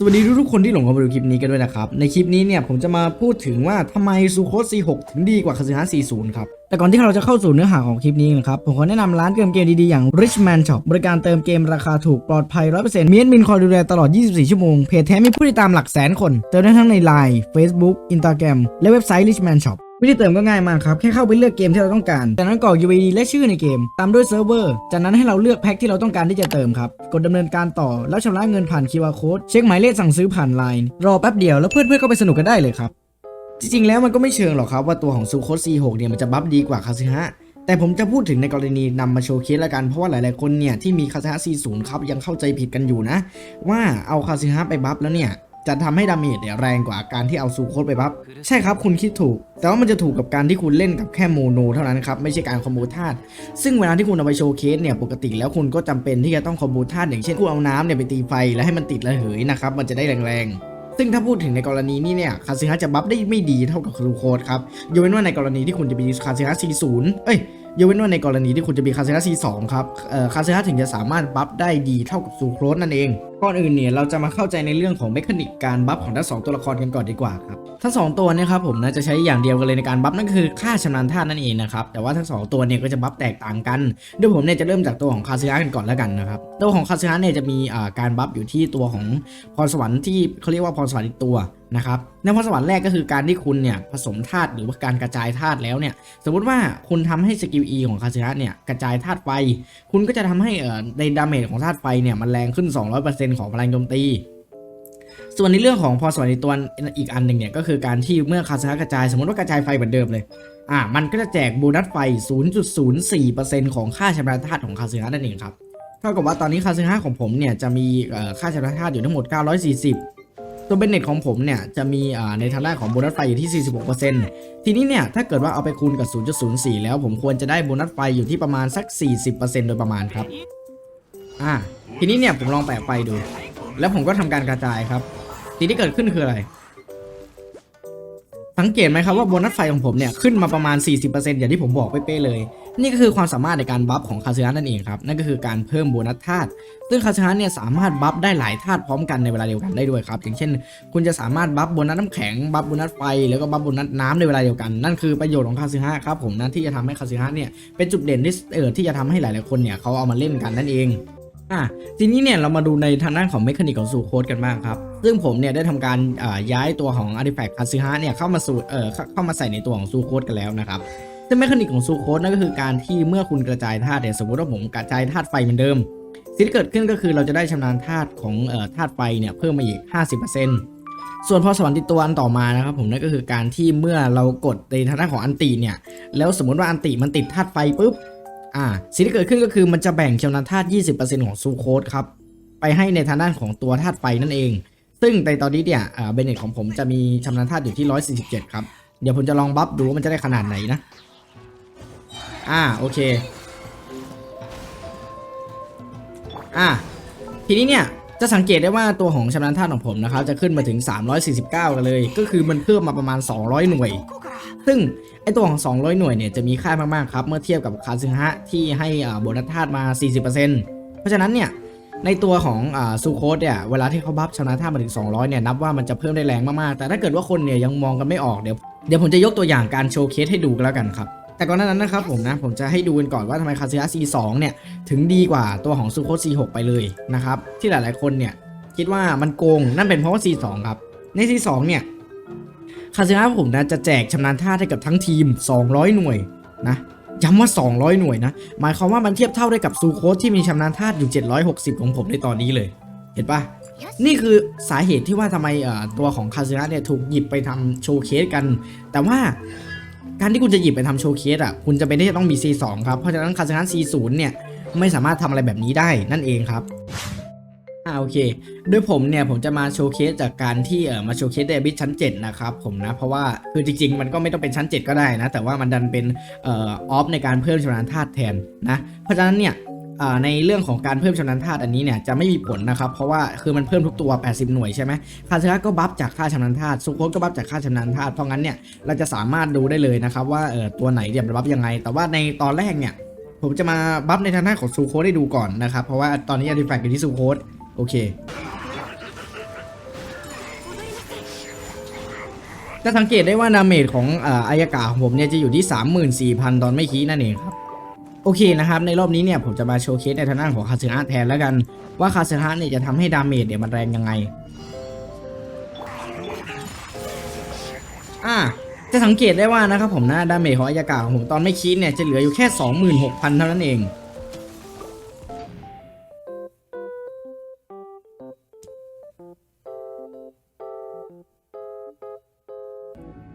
สวัสดีทุกๆคนที่หลงเข้ามาดูคลิปนี้กันด้วยนะครับ ในคลิปนี้เนี่ยผมจะมาพูดถึงว่าทำไมซูโคส46 ถึงดีกว่าคาสิฮะ40 ครับ แต่ก่อนที่เราจะเข้าสู่เนื้อหาของคลิปนี้นะครับ ผมขอแนะนำร้านเติมเกมดีๆ อย่าง Richman Shop บริการเติมเกมราคาถูกปลอดภัย 100%มีแอดมินคอยดูแลตลอด 24 ชั่วโมง เพจแท้มีผู้ติดตามหลักแสนคน เติมได้ทั้งใน Line Facebook Instagram และเว็บไซต์ Richman Shop วิธีเติมก็ง่ายมากครับ แค่เข้าไปเลือกเกมที่เราต้องการ จากนั้นกรอก UID และชื่อในเกม ตามด้วยเซิร์ฟเวอร์ จากนั้นให้เราเลือกแพ็คที่เราต้องการที่จะเติมครับ กดดำเนินการต่อ แล้วชำระเงินผ่าน QR Code เช็คหมายเลขสั่งซื้อผ่าน Line รอแป๊บเดียวแล้วเพื่อนๆก็ไปสนุกกันได้เลยครับ จริงๆแล้วมันก็ไม่เชิงหรอกครับว่าตัวของซูโคส C6 เนี่ยมันจะบัฟดีกว่าคาซึฮะแต่ผมจะพูดถึงในกรณีนำมาโชว์เคสละกัน เพราะว่าหลายๆคนเนี่ยที่มีคาซึฮะ C0 ครับยังเข้าใจผิดกันอยู่นะ ว่าเอาคาซึฮะไปบัฟแล้วเนี่ย จะทำให้ดาเมจเนี่ยแรงกว่าการที่เอาซูโคสไปบัฟใช่ครับคุณคิดถูก แต่ว่ามันจะถูกกับการที่คุณเล่นกับแค่โมโนเท่านั้นครับไม่ใช่การคอมโบธาตุซึ่งเวลาที่คุณเอาไปโชว์เคสเนี่ยปกติแล้วคุณก็จำเป็นที่จะต้องคอมโบธาตุอย่างเช่นคุณเอาน้ำเนี่ยไปตีไฟแล้วให้มันติดระเหยนะครับมันจะได้แรงๆซึ่งถ้าพูดถึงในกรณีนี้เนี่ยคาซึฮะจะบัฟได้ไม่ดีเท่ากับครูโคดครับยกเว้นว่าในกรณีที่คุณจะมีคาซึฮะ C0 เอ้ยยกเว้นว่าในกรณีที่คุณจะมีคาซึฮะ C2 ครับเอ่อคาซึฮะถึงจะสามารถบัฟได้ดีเท่ากับซูโครสนั่นเองก่อนอื่นเนี่ยเราจะมาเข้าใจในเรื่องของเมคานิกการบัฟของทั้งสองตัวละครกันก่อนดีกว่าครับทั้งสองตัวเนี่ยครับผมนะจะใช้อย่างเดียวกันเลยในการบัฟนั่นคือค่าชำนาญท่านั่นเองนะครับแต่ว่าทั้งสองตัวเนี่ยก็จะบัฟแตกต่างกันเดี๋ยวผมเนี่ยจะเริ่มจากตัวของคาซึฮะกันก่อนแล้วกันนะครับตัวของคาซึฮะเนี่ยจะมีอ่าการบัฟอยู่ที่ตัวของพรสวรรค์ที่เขาเรียกว่าพรสวรรค์อีกตัวนะครับในพรสวรรค์แรกก็คือการที่คุณเนี่ยผสมธาตุหรือว่าการกระจายธาตุแล้วเนี่ยสมมติว่าคุณทำให้สกิล E ของคาซึฮะเนี่ยกระจายธาตุไฟ คุณก็จะทำให้เอ่อในดาเมจของธาตุไฟเนี่ยมันแรงขึ้น 200%ของพลังโจมตี ส่วนในเรื่องของพอส่วนในตัวอีกอันหนึ่งเนี่ยก็คือการที่เมื่อคาซึฮะกระจายสมมติว่ากระจายไฟเหมือนเดิมเลยอ่ามันก็จะแจกโบนัสไฟ 0.04%ของค่าชำระธาตุของคาซึฮะนั่นเองครับ เท่ากับว่าตอนนี้คาซึฮะของผมเนี่ยจะมีค่าชำระธาตุอยู่ทั้งหมด 940 ตัวเบนเน็ตของผมเนี่ยจะมีในทางด้านของโบนัสไฟอยู่ที่ 46%ทีนี้เนี่ยถ้าเกิดว่าเอาไปคูณกับ 0.04 แล้วผมควรจะได้โบนัสไฟอยู่ที่ประมาณสัก 40%โดยประมาณครับ อ่า ทีนี้เนี่ยผมลองแปะไฟดู แล้วผมก็ทำการกระจายครับสิ่งที่เกิดขึ้นคืออะไร สังเกตไหมครับว่าโบนัสไฟของผมเนี่ยขึ้นมาประมาณ 40%อย่างที่ผมบอกเป๊ะเลย นี่ก็คือความสามารถในการบัฟของคาซึฮะนั่นเองครับ นั่นก็คือการเพิ่มโบนัสธาตุ ซึ่งคาซึฮะเนี่ยสามารถบัฟได้หลายธาตุพร้อมกันในเวลาเดียวกันได้ด้วยครับ อย่างเช่น คุณจะสามารถบัฟโบนัสน้ำแข็ง บัฟโบนัสไฟ แล้วก็บัฟโบนัสน้ำในเวลาเดียวกัน นั่นคือประโยชน์ของคาซึฮะครับผมนั่นที่จะทำให้คาซึฮะเนี่ยเป็นจุดเด่นที่เออที่จะทำให้หลายๆคนเนี่ยเขาเอามาเล่นกันนั่นเอง อะทีนี้เนี่ยเรามาดูในทางด้านของเมคานิกของสูโคดกันบ้างครับ ซึ่งผมเนี่ยได้ทำการย้ายตัวของ Artifact คาซึฮะเนี่ยเข้ามาสู่เอ่อเข้ามาใส่ในตัวของซูโคดกันแล้วนะครับซึ่งเมคานิกของซูโคดนั่นก็คือการที่เมื่อคุณกระจายธาตุเนี่ยสมมติว่าผมกระจายธาตุไฟเหมือนเดิมสิ่งที่เกิดขึ้นก็คือเราจะได้ชำนาญธาตุของเออธาตุไฟเนี่ยเพิ่มมาอีก 50%ส่วนพอสวรรค์ติดตัวอันต่อมานะครับผมนั่นก็คือการที่เมื่อเรากดในทางด้านของอันติเนี่ยแล้วสมมติว่าอันติมันติดธาตุไฟปุ๊บ อ่าสิ่งที่เกิดขึ้นก็คือมันจะแบ่งชำนาญธาตุ20%ของซูโคดครับ ไปให้ในทางด้านของตัวธาตุไฟนั่นเอง ซึ่งในตอนนี้เนี่ยเบนเน็ตของผมจะมีชำนาญธาตุอยู่ที่ 147 ครับ เดี๋ยวผมจะลองบัฟดูว่ามันจะได้ขนาดไหนนะ อ่าโอเค อ่าทีนี้เนี่ยจะสังเกตได้ว่าตัวของชำนาญธาตุของผมนะครับจะขึ้นมาถึง 349 กันเลย ก็คือมันเพิ่มมาประมาณ 200 หน่วย ซึ่งไอตัวของ 200 หน่วยเนี่ยจะมีค่ามากๆครับเมื่อเทียบกับคาซึฮะที่ให้โบนัสธาตุมา 40%เพราะฉะนั้นเนี่ยในตัวของซูโคสเนี่ยเวลาที่เขาบัฟชนะธาตุมาถึง 200 เนี่ยนับว่ามันจะเพิ่มได้แรงมากๆ แต่ถ้าเกิดว่าคนเนี่ยยังมองกันไม่ออกเดี๋ยวเดี๋ยวผมจะยกตัวอย่างการโชว์เคสให้ดูกันแล้วกันครับ แต่ก่อนหน้านั้นนะครับผมนะผมจะให้ดูกันก่อนว่าทำไมคาซึฮะ C2 เนี่ยถึงดีกว่าตัวของซูโคส C6 ไปเลยนะครับที่หลายๆคนเนี่ยคิดว่ามันโกงนั่นเป็นเพราะว่า C2 ครับใน C2 เนี่ย คาซึฮะผมนะจะแจกชำนาญท่าให้กับทั้งทีม 200 หน่วยนะย้ำว่า 200 หน่วยนะ หมายความว่ามันเทียบเท่าได้กับซูโคสที่มีชำนาญธาตุอยู่ 760 ของผมในตอนนี้เลย เห็นปะนี่คือสาเหตุที่ว่าทำไมเอ่อตัวของคาซึฮะเนี่ยถูกหยิบไปทำโชว์เคสกัน แต่ว่าการที่คุณจะหยิบไปทำโชว์เคสอะ คุณจะเป็นที่จะต้องมี C2 ครับ เพราะฉะนั้นคาซึฮะ C0 เนี่ยไม่สามารถทำอะไรแบบนี้ได้นั่นเองครับ อ่าโอเคโดยผมเนี่ยผมจะมาโชว์เคสจากการที่เออมาโชว์เคสเดบิตชั้น 7 นะครับผมนะ เพราะว่าคือจริง ๆ มันก็ไม่ต้องเป็นชั้น 7 ก็ได้นะ แต่ว่ามันดันเป็นเอ่อออฟในการเพิ่มชำนาญธาตุแทนนะเพราะฉะนั้นเนี่ยอ่าในเรื่องของการเพิ่มชำนาญธาตุอันนี้เนี่ยจะไม่มีผลนะครับ เพราะว่าคือมันเพิ่มทุกตัว 80 หน่วยใช่ไหมคาเซึฮะก็บัฟจากค่าชำนาญธาตุซุโคสก็บัฟจากค่าชำนาญธาตุเพราะงั้นเนี่ยเราจะสามารถดูได้เลยนะครับว่าเออตัวไหนเนี่ยมบัฟยังไง แต่ว่าในตอนแรกเนี่ยผมจะมาบัฟในทางด้านของซูโคสให้ดูก่อนนะครับเพราะว่าตอนนี้อาร์ติแฟกต์อยู่ที่ซูโค โอเค จะสังเกตได้ว่านาเมจของอายกาของผมเนี่ยจะอยู่ที่ 34,000 ตอนไม่คีนั่นเองครับ โอเคนะครับ ในรอบนี้เนี่ยผมจะมาโชว์เคสในทางด้านของคาสึฮะแทนแล้วกัน ว่าคาสึฮะเนี่ยจะทำให้ดาเมจเนี่ยมันแรงยังไง อ่าจะสังเกตได้ว่านะครับผมนะดาเมจของอายากาของผมตอนไม่คิดเนี่ยจะเหลืออยู่แค่ 26,000 เท่านั้นเอง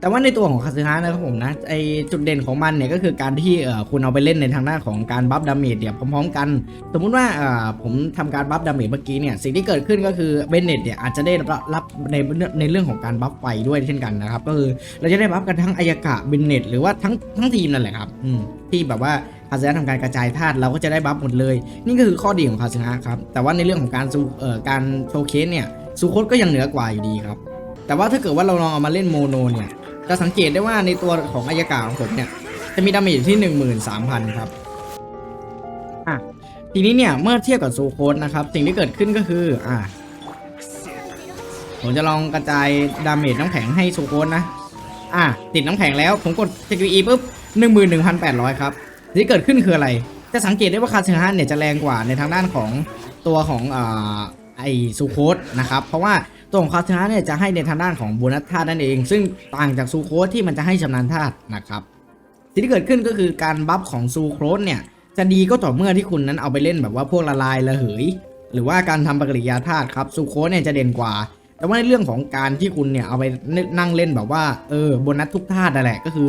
แต่ว่าในตัวของคาซึฮะนะครับผมนะไอจุดเด่นของมันเนี่ยก็คือการที่เออคุณเอาไปเล่นในทางด้านของการบัฟดาเมจเนี่ยพร้อมๆกัน สมมุติว่าเออผมทำการบัฟดาเมจเมื่อกี้เนี่ยสิ่งที่เกิดขึ้นก็คือเบนเน็ตเนี่ยอาจจะได้รับในในเรื่องของการบัฟไฟด้วยเช่นกันนะครับก็คือเราจะได้บัฟกันทั้งอายากะเบนเน็ตหรือว่าทั้งทั้งทีมนั่นแหละครับอืมที่แบบว่าคาซึฮะทำการกระจายธาตุเราก็จะได้บัฟหมดเลย นี่ก็คือข้อดีของคาซึฮะครับแต่ว่าในเรื่องของการซูเอ่อการโชว์เคสเนี่ยซูโคตก็ยังเหนือกว่าอยู่ดีครับแต่ว่าถ้าเกิดว่าเราลองเอามาเล่นโมโนเนี่ย จะสังเกตได้ว่าในตัวของอายกาของผมเนี่ย จะมีดาเมจอยู่ที่ 13,000 ครับอะทีนี้เนี่ย เมื่อเทียบกับโซโคดนะครับ สิ่งที่เกิดขึ้นก็คือ อะผมจะลองกระจายดาเมจน้ำแข็งให้โซโคดนะ อะติดน้ำแข็งแล้ว ผมกด QE ปุ๊บ 11,800 ครับสิ่งที่เกิดขึ้นคืออะไร จะสังเกตได้ว่าคาซึฮะเนี่ยจะแรงกว่าในทางด้านของตัวของอ่า ไอซูโคดนะครับเพราะว่าตัวของคาซึฮะเนี่ยจะให้ในทางด้านของโบนัสธาตุนั่นเอง ซึ่งต่างจากซูโคดที่มันจะให้ชำนาญธาตุนะครับสิ่งที่เกิดขึ้นก็คือการบัฟของซูโคดเนี่ยจะดีก็ต่อเมื่อที่คุณนั้นเอาไปเล่นแบบว่าพวกละลายระเหย หรือว่าการทำปฏิกิริยาธาตุครับซูโคดเนี่ยจะเด่นกว่า แต่ว่าในเรื่องของการที่คุณเนี่ยเอาไปนั่งเล่นแบบว่าเออโบนัสทุกธาตุนั่นแหละก็คือ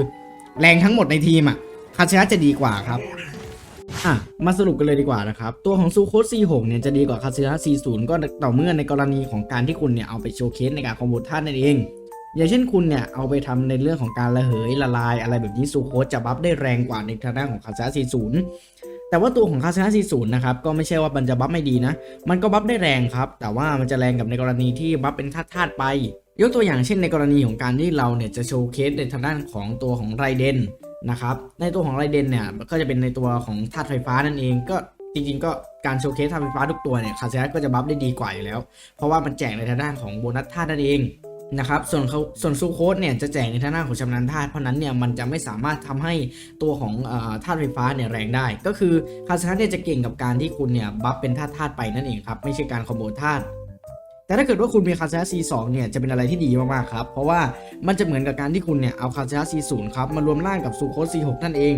แรงทั้งหมดในทีมอะคาซึฮะจะดีกว่าครับ อะมาสรุปกันเลยดีกว่านะครับ ตัวของซูโคส C6 เนี่ยจะดีกว่าคาซึฮะ C0 ก็ต่อเมื่อในกรณีของการที่คุณเนี่ยเอาไปโชว์เคสในการคอมโบท่านนั่นเอง อย่างเช่นคุณเนี่ยเอาไปทำในเรื่องของการระเหยละลายอะไรแบบนี้ซูโคสจะบัฟได้แรงกว่าในทางด้านของคาซึฮะ C0 แต่ว่าตัวของคาซึฮะ C0 นะครับก็ไม่ใช่ว่ามันจะบัฟไม่ดีนะ มันก็บัฟได้แรงครับ แต่ว่ามันจะแรงกับในกรณีที่บัฟเป็นธาตุๆไป ยกตัวอย่างเช่นในกรณีของการที่เราเนี่ยจะโชว์เคสในทางด้านของตัวของไรเดน นะครับ ในตัวของไรเดนเนี่ยก็จะเป็นในตัวของธาตุไฟฟ้านั่นเอง ก็จริงๆ ก็การโชว์เคสธาตุไฟฟ้าทุกตัวเนี่ยคาเซก็จะบัฟได้ดีกว่าอยู่แล้ว เพราะว่ามันแจกในทางด้านของโบนัสธาตุนั่นเองนะครับส่วนเขาส่วนซูโคสเนี่ยจะแจกในทางด้านของชำนาญธาตุเพราะนั้นเนี่ยมันจะไม่สามารถทำให้ตัวของธาตุไฟฟ้าเนี่ยแรงได้ ก็คือคาเซเนี่ยจะเก่งกับการที่คุณเนี่ยบัฟเป็นธาตุธาตุไปนั่นเองครับไม่ใช่การคอมโบธาตุ แต่ถ้าเกิดว่าคุณมีคาเซ C2 เนี่ยจะเป็นอะไรที่ดีมากๆครับ เพราะว่ามันจะเหมือนกับการที่คุณเนี่ยเอาคาเซ C0 ครับมารวมร่างกับซูโคสีหกนั่นเอง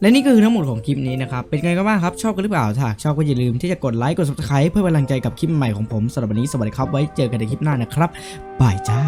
และนี่ก็คือทั้งหมดของคลิปนี้นะครับ เป็นไงกันบ้างครับ ชอบกันหรือเปล่าถ้าชอบก็อย่าลืมที่จะกดไลค์กด subscribe เพื่อเป็นกำลังใจกับคลิปใหม่ของผมสำหรับวันนี้สวัสดีครับไว้เจอกันในคลิปหน้านะครับบายจ้า